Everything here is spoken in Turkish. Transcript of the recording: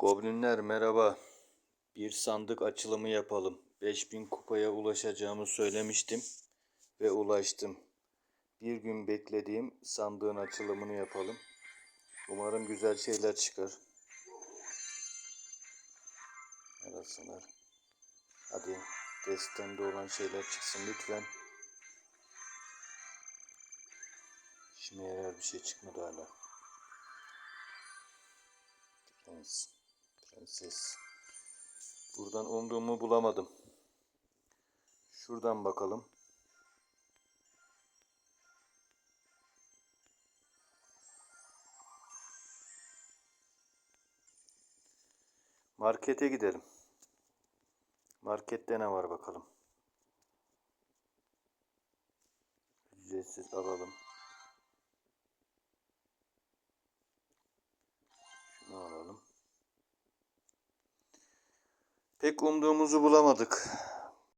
Goblinler merhaba. Bir sandık açılımı yapalım. 5000 kupaya ulaşacağımı söylemiştim ve ulaştım. Bir gün beklediğim sandığın açılımını yapalım. Umarım güzel şeyler çıkar. Arasınlar. Hadi destemde olan şeyler çıksın lütfen. İşime yarar bir şey çıkmadı hala. Prens. Prenses. Buradan umduğumu bulamadım. Şuradan bakalım. Markete gidelim. Markette ne var bakalım. Ücretsiz alalım. Pek umduğumuzu bulamadık.